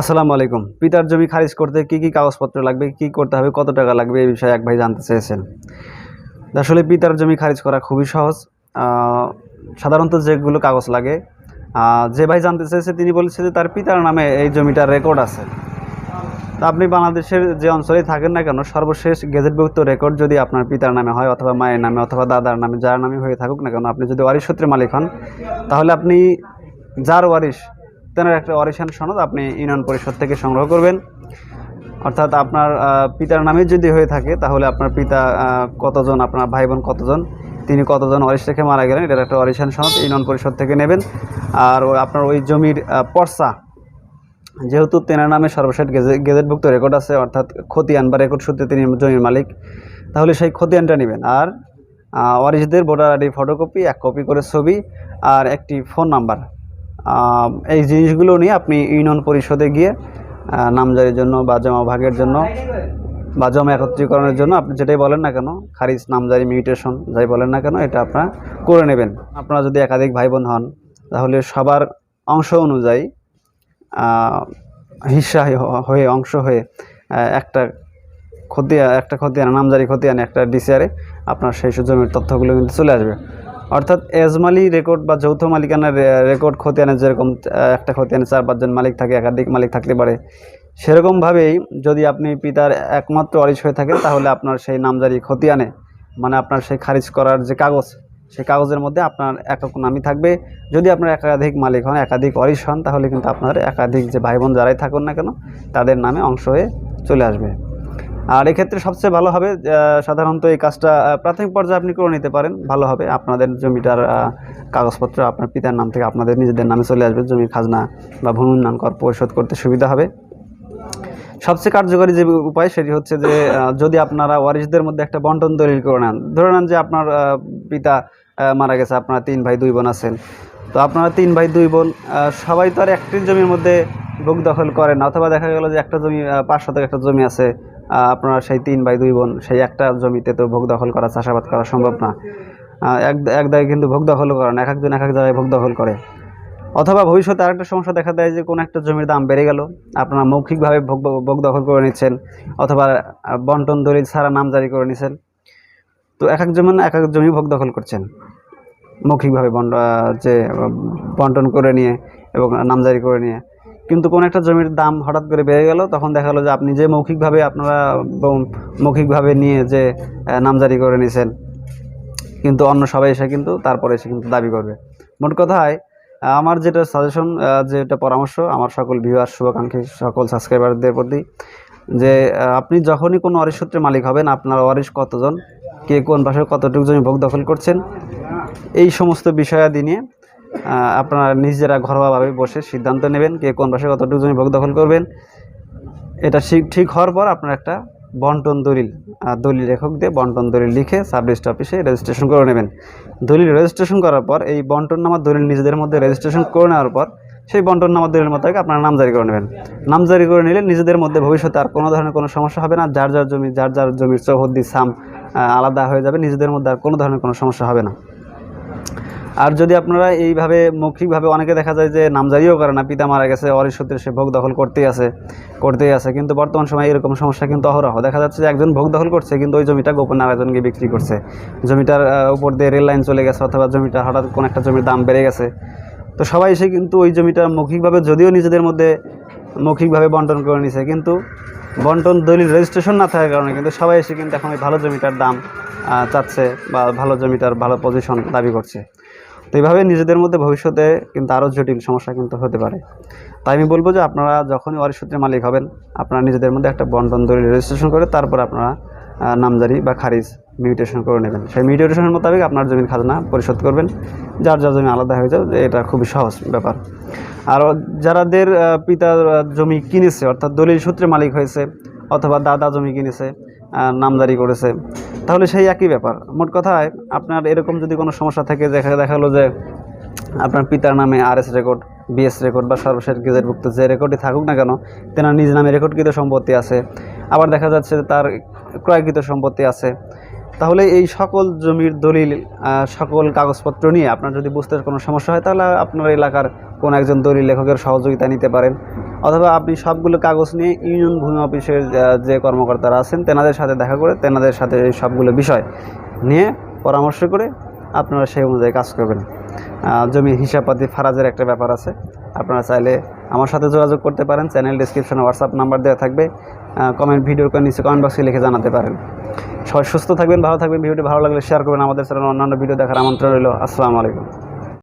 আসসালামু আলাইকুম। পিতার জমি খারিজ করতে কি কি কাগজপত্র লাগবে, কি করতে হবে, কত টাকা লাগবে এই বিষয়ে এক ভাই জানতে চেয়েছেন। আসলে পিতার জমি খারিজ করা খুবই সহজ। সাধারণত যেগুলো কাগজ লাগে যে ভাই জানতে চেয়েছে তিনি বলেছে যে তার পিতার নামে এই জমিটার রেকর্ড আছে। আপনি বাংলাদেশের যে অঞ্চলেই থাকেন না কেন, সর্বশেষ গেজেটভুক্ত রেকর্ড যদি আপনার পিতার নামে হয় অথবা মায়ের নামে অথবা দাদার নামে, যার নামে হয়ে থাকুক না কেন, আপনি যদি ওয়ারিশ সূত্রে মালিক হন, তাহলে আপনি যার ওয়ারিশ তেনার একটা অরিশান সনদ আপনি ইউনিয়ন পরিষদ থেকে সংগ্রহ করবেন। অর্থাৎ আপনার পিতার নামে যদি হয়ে থাকে তাহলে আপনার পিতা কতজন আপনার ভাই বোন কতজন তিনি কতজন ওয়ারিশ রেখে মারা গেলেন এটার একটা অরিশান সনদ ইউনিয়ন পরিষদ থেকে নেবেন। আর আপনার ওই জমির পর্চা যেহেতু তেনার নামে সর্বশেষ গেজে- গেজেটভুক্ত রেকর্ড আছে অর্থাৎ খতিয়ান বা রেকর্ড সূত্রে তিনি জমির মালিক তাহলে সেই খতিয়ানটা নেবেন। আর আহ, ওয়ারিশদের ভোটার আইডি ফটোকপি এক কপি করে ছবি আর একটি ফোন নাম্বার। এই জিনিসগুলো নিয়ে আপনি ইউনিয়ন পরিষদে গিয়ে নামজারির জন্য বা জমা ভাগের জন্য বা জমা একত্রীকরণের জন্য আপনি যেটাই বলেন না কেন, খারিজ নামজারি মিউটেশন, যাই বলেন না কেন, এটা আপনারা করে নেবেন। আপনারা যদি একাধিক ভাই বোন হন, তাহলে সবার অংশ অনুযায়ী হিস্সা হয়ে, অংশ হয়ে একটা খতিয়ান একটা খতিয়ান নামজারি ক্ষতি খতিয়ান একটা ডিসিআরে আপনার সেই জমির তথ্যগুলো কিন্তু চলে আসবে। অর্থাৎ এজমালি রেকর্ড বা যৌথ মালিকানার রেকর্ড খতিয়ানে যেরকম একটা খতিয়ানে চার পাঁচজন মালিক থাকে, একাধিক মালিক থাকতে পারে, সেরকমভাবেই যদি আপনি পিতার একমাত্র অরিশ হয়ে থাকেন তাহলে আপনার সেই নামজারি খতিয়ানে মানে আপনার সেই খারিজ করার যে কাগজ, সেই কাগজের মধ্যে আপনার একক নামই থাকবে। যদি আপনার একাধিক মালিক হন, একাধিক অরিশ হন, তাহলে কিন্তু আপনার একাধিক যে ভাই বোন যারাই থাকুন না কেন, তাদের নামে অংশ হয়ে চলে আসবে। আর এক্ষেত্রে সবচেয়ে ভালো হবে সাধারণত এই কাজটা প্রাথমিক পর্যায়ে আপনি করে নিতে পারেন, ভালো হবে। আপনাদের জমিটার কাগজপত্র আপনার পিতার নাম থেকে আপনাদের নিজেদের নামে চলে আসবে, জমির খাজনা বা ভূমি উন্নয়ন কর পরিশোধ করতে সুবিধা হবে। সবচেয়ে কার্যকরী যে উপায় সেটি হচ্ছে যে যদি আপনারা ওয়ারিশদের মধ্যে একটা বন্টন দলিল করে নেন, ধরে নেন যে আপনার পিতা মারা গেছে, আপনারা তিন ভাই, দুই বোন আছেন। তো আপনারা তিন ভাই, দুই বোন সবাই তো আর একটি জমির মধ্যে ভোগ দখল করেন অথবা দেখা গেল যে একটা জমি পাঁচ শতক একটা জমি আছে আপনারা সেই তিন বাই দুই বোন, সেই একটা জমিতে তো ভোগ দখল করা, চাষাবাদ করা সম্ভব না। এক এক দায় কিন্তু ভোগ দখল করেন এক একজন এক এক জায়গায় ভোগ দখল করে। অথবা ভবিষ্যতে আরেকটা সমস্যা দেখা দেয় যে, কোনো একটা জমির দাম বেড়ে গেল, আপনারা মৌখিকভাবে ভোগ ভোগ দখল করে নিচ্ছেন, অথবা বন্টন দলিল ছাড়া নামজারি করে নিচ্ছেন। তো এক এক জমি, এক এক জমি ভোগ দখল করছেন, মৌখিকভাবে বন্ট যে, বন্টন করে নিয়ে এবং নামজারি করে নিয়ে। কিন্তু কোনো একটা জমির দাম হঠাৎ করে বেড়ে গেল, তখন দেখা গেলো যে আপনি যে মৌখিকভাবে আপনারা মৌখিকভাবে নিয়ে যে নামজারি করে নিয়েছেন কিন্তু অন্য সবাই এসে কিন্তু তারপরে এসে কিন্তু দাবি করবে। মোট কথায় আমার যেটা সাজেশন যেটা পরামর্শ, আমার সকল ভিউয়ার শুভাকাঙ্ক্ষী সকল সাবস্ক্রাইবারদের প্রতি, যে আপনি যখনই কোনো ওয়ারিশ সূত্রে মালিক হবেন, আপনার ওয়ারিশ কতজন, কে কোন পাশে কতটুকু জমি ভোগ দখল করছেন, এই সমস্ত বিষয়াদি নিয়ে আপনারা নিজেরা ঘরোয়াভাবে বসে সিদ্ধান্ত নেবেন কে কোন পাশে কতটুকু জমি ভোগ দখল করবেন। এটা ঠিক- হওয়ার পর আপনার একটা বন্টন দলিল দলিল লেখক দিয়ে বন্টন দলিল লিখে সাব অফিসে রেজিস্ট্রেশন করে নেবেন। দলিল রেজিস্ট্রেশন করার পর এই বন্টন নামার দলিল নিজেদের মধ্যে রেজিস্ট্রেশন করে নেওয়ার পর সেই বন্টন নামার দলিল মোতাবেক আপনারা নামজারি করে নেবেন। নামজারি করে নিলে নিজেদের মধ্যে ভবিষ্যতে আর কোনো ধরনের কোনো সমস্যা হবে না, যার যার জমি, যার যার জমির চৌহদ্দি সাম আলাদা হয়ে যাবে, নিজেদের মধ্যে আর কোনো ধরনের কোনো সমস্যা হবে না। আর যদি আপনারা এইভাবে মৌখিকভাবে অনেকে দেখা যায় যে নামজারিও করে না, পিতা মারা গেছে অরিশ সূত্রে সে ভোগ দখল করতেই আছে করতেই আছে, কিন্তু বর্তমান সময়ে এরকম সমস্যা কিন্তু অহরহ। দেখা যাচ্ছে যে একজন ভোগ দখল করছে, কিন্তু ওই জমিটা গোপনে আরেকজনকে বিক্রি করছে। জমিটার উপর দিয়ে রেল লাইন চলে গেছে অথবা জমিটা হঠাৎ কোনো একটা জমির দাম বেড়ে গেছে। তো সবাই এসে কিন্তু ওই জমিটা মৌখিকভাবে যদিও নিজেদের মধ্যে মৌখিকভাবে বন্টন করে নিছে, কিন্তু বন্টন দলিল রেজিস্ট্রেশন না থাকার কারণে কিন্তু সবাই এসে কিন্তু এখন ওই ভালো জমিটার দাম চাচ্ছে বা ভালো জমিটার ভালো পজিশন দাবি করছে। এইভাবে নিজেদের মধ্যে ভবিষ্যতে কিন্তু আরও জটিল সমস্যা কিন্তু হতে পারে। তাই আমি বলব যে আপনারা যখনই ওয়ারিশ সূত্রে মালিক হবেন, আপনারা নিজেদের মধ্যে একটা বন্টন দলিল রেজিস্ট্রেশন করে তারপর আপনারা নামজারি বা খারিজ মিউটেশন করে নেবেন। সেই মিউটেশনের মোতাবেক আপনার জমির খাজনা পরিশোধ করবেন। যার যার জমি আলাদা হয়ে যাবে, এটা খুবই সহজ ব্যাপার। আর যারাদের পিতা জমি কিনেছে, অর্থাৎ দলিল সূত্রে মালিক হয়েছে, অথবা দাদা জমি কিনেছে নামজারি করেছে তাহলে সেই একই ব্যাপার। মোট কথায়, আপনার এরকম যদি কোনো সমস্যা থাকে, দেখা দেখাল যে আপনার পিতার নামে R S record BS record বা সর্বশেষ গেজেটভুক্ত যে রেকর্ডই থাকুক না কেন, তেনার নিজ নামে রেকর্ডকৃত সম্পত্তি আছে। আবার দেখা যাচ্ছে তার ক্রয়কৃত সম্পত্তি আছে। তাহলে এই সকল জমির দলিল সকল কাগজপত্র নিয়ে আপনার যদি বুঝতে কোনো সমস্যা হয়, তাহলে আপনার এলাকার কোনো একজন দলিল লেখকের সহযোগিতা নিতে পারেন। অথবা আপনি সবগুলো কাগজ নিয়ে ইউনিয়ন ভূমি অফিসের যে কর্মকর্তারা আছেন তেনাদের সাথে দেখা করে তেনাদের সাথে এই সবগুলো বিষয় নিয়ে পরামর্শ করে আপনারা সেই অনুযায়ী কাজ করবেন। আহ, জমি হিসাবপাতি ফারাজের একটা ব্যাপার আছে। আপনারা চাইলে আমার সাথে যোগাযোগ করতে পারেন। চ্যানেল ডিসক্রিপশনে হোয়াটসঅ্যাপ নাম্বার দেওয়া থাকবে। কমেন্ট ভিডিওর নিচে কমেন্ট বক্সে লিখে জানাতে পারেন। সবাই সুস্থ থাকবেন ভালো থাকবেন। ভিডিওটি ভালো লাগলে শেয়ার করবেন। আমাদের চ্যানেল অন্যান্য ভিডিও দেখার আমন্ত্রণ রইল। আসসালামু আলাইকুম।